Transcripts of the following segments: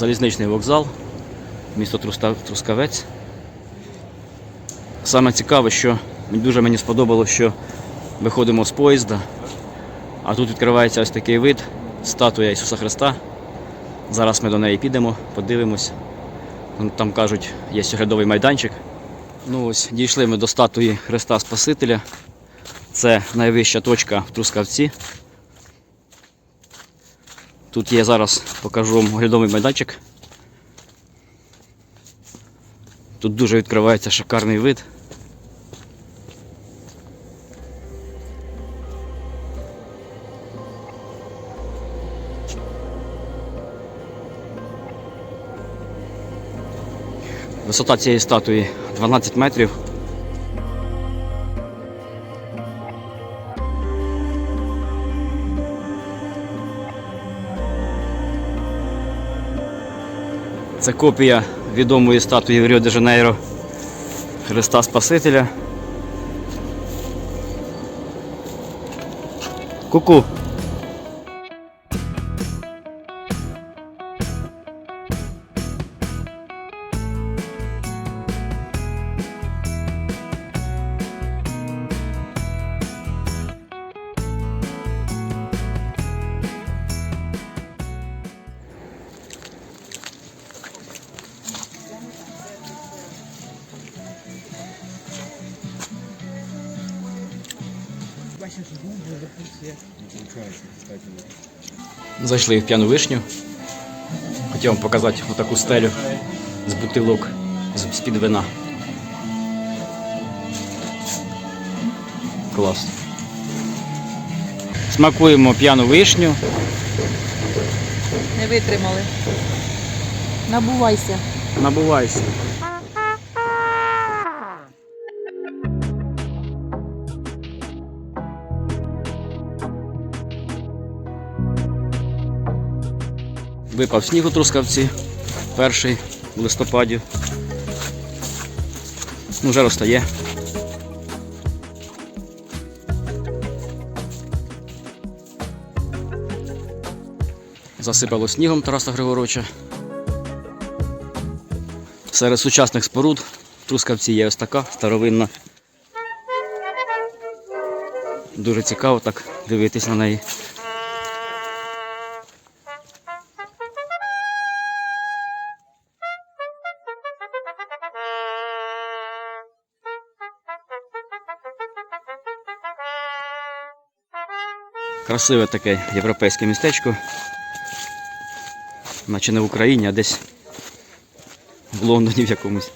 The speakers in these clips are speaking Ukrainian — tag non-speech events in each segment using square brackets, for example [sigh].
залізничний вокзал, місто Трускавець. Саме цікаве, що дуже мені сподобалося, що виходимо з поїзда, а тут відкривається ось такий вид, статуя Ісуса Христа. Зараз ми до неї підемо, подивимось. Там- кажуть, є оглядовий майданчик. Ну ось дійшли ми до статуї Христа Спасителя. Це найвища точка в Трускавці. Тут є зараз, покажу вам оглядовий майданчик. Тут дуже відкривається шикарний вид. Висота цієї статуї 12 метрів. Це копія відомої статуї в Ріо де Жанейро Христа Спасителя. Ку-ку. Зайшли в п'яну вишню. Хотів вам показати отаку стелю з бутилок з-під вина. Клас. Смакуємо п'яну вишню. Не витримали. Набувайся. Набувайся. Випав сніг у Трускавці, перший у листопаді. Ну, вже розтає. Засипало снігом Тараса Григоровича. Серед сучасних споруд Трускавці є ось така старовинна. Дуже цікаво так дивитись на неї. Красиве таке європейське містечко. Наче не в Україні, а десь в Лондоні в якомусь.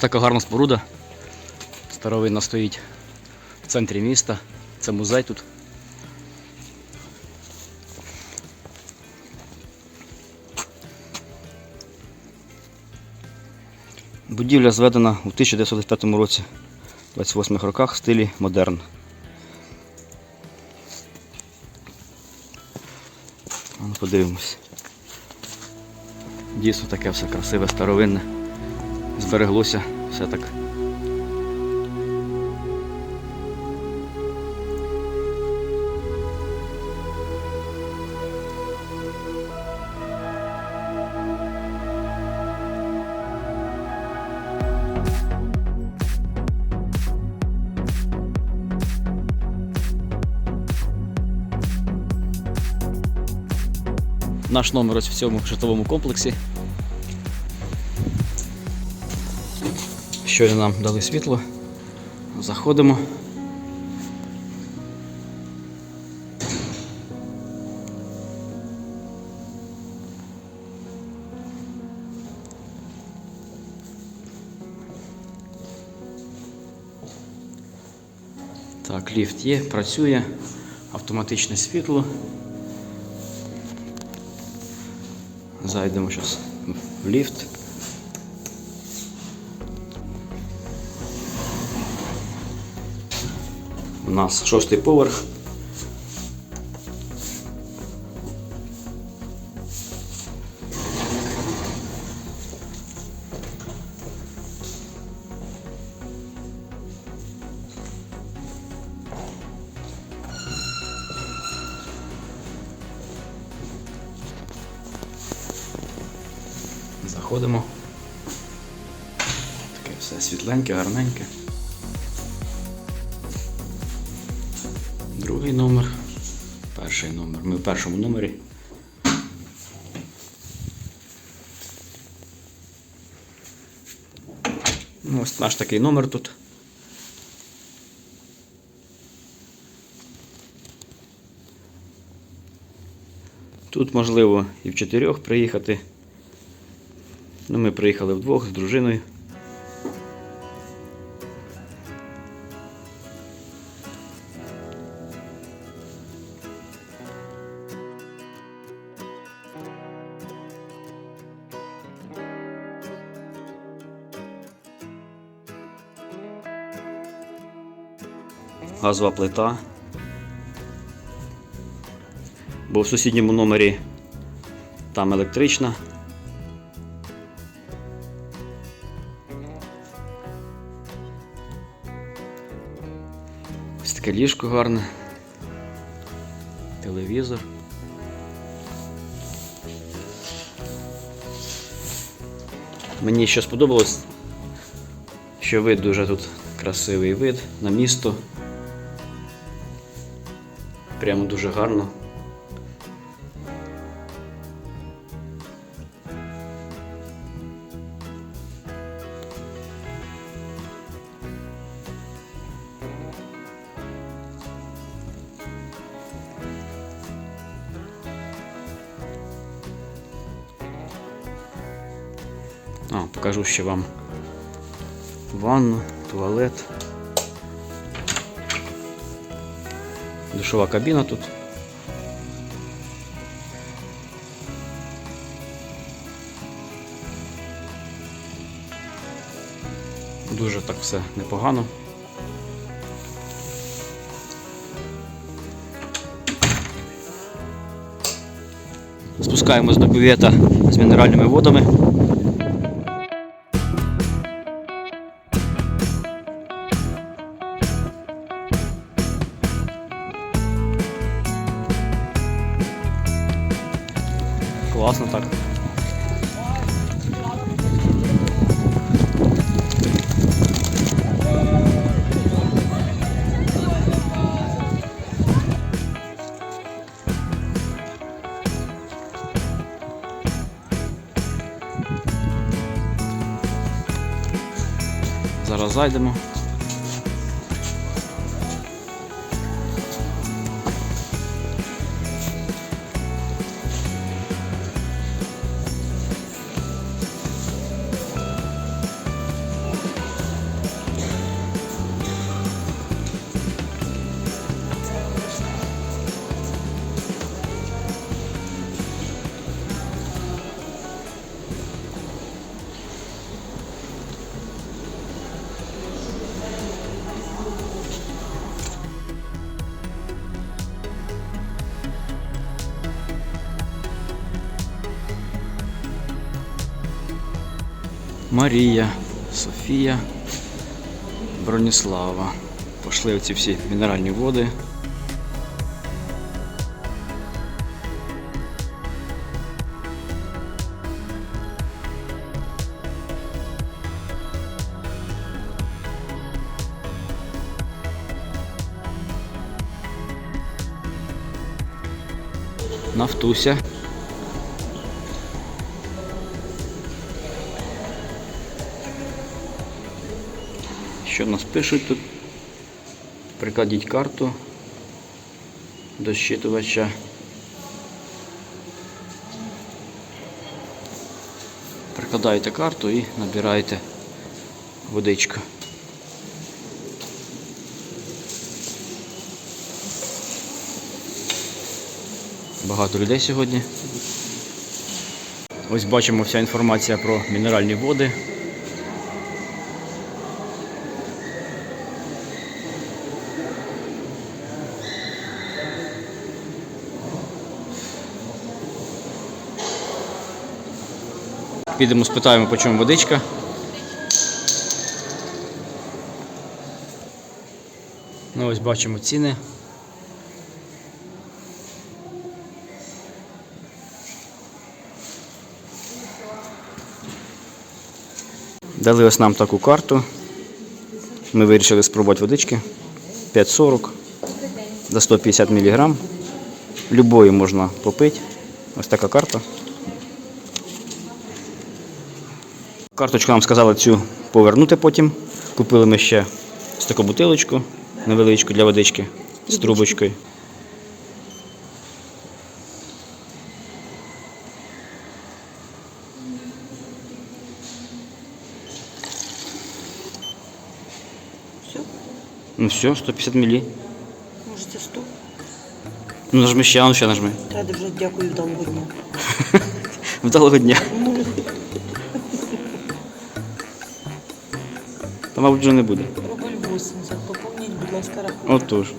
Ось така гарна споруда. Старовинна стоїть в центрі міста. Це музей тут. Будівля зведена у 1905 році, 28 роках в стилі модерн. Ну, Подивимось. Дійсно таке все красиве, старовинне збереглося все так. Наш номер ось в цьому житловому комплексі. Щойно нам дали світло. Заходимо. Так, ліфт є, працює, автоматичне світло. Зайдемо зараз в ліфт. У нас шостий поверх. Заходимо. Таке все світленьке, гарненьке. Перший номер. Ми в першому номері. Ну, ось наш такий номер тут. Тут можливо і в чотирьох приїхати. Ну, ми приїхали вдвох з дружиною. Газова плита. Бо в сусідньому номері там електрична. Ось таке ліжко гарне. Телевізор. Мені що сподобалось, що вид дуже тут красивий вид на місто. Прямо дуже гарно. А, покажу ще вам ванну, туалет. Душова кабіна тут. Дуже так все непогано. Спускаємось до бювета з мінеральними водами. Зайдемо. Марія, Софія, Броніслава. Пошли оці всі мінеральні води. Нафтуся. Що нас пишуть тут? Прикладіть карту до щитувача. Прикладаєте карту і набираєте водичку. Багато людей сьогодні. Ось бачимо вся інформація про мінеральні води. Підемо спитаємо, по чому водичка. Ну ось бачимо ціни. Дали ось нам таку карту. Ми вирішили спробувати водички. 5,40 за 150 мг. Любої можна попити. Ось така карта. Карточку нам сказали цю повернути потім. Купили ми ще ось таку бутилочку невеличку для водички з трубочкою. Все, Ну все, 150 мл. може це 100. Ну нажми ще, а ну ще нажми. Треба вже дякую вдалого дня. [laughs] Вдалого дня. Та, мабуть, вже не буде. Рубль 80. Поповніть, будь ласка, рахунок. Отож.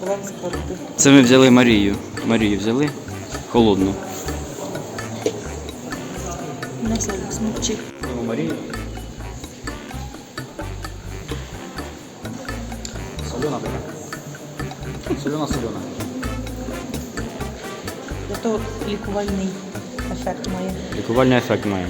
Баланс карти. Це ми взяли Марію. Марію взяли холодну. На смокчик. Марію. Солена така. Солена, солена. Зато лікувальний ефект має. Лікувальний ефект має.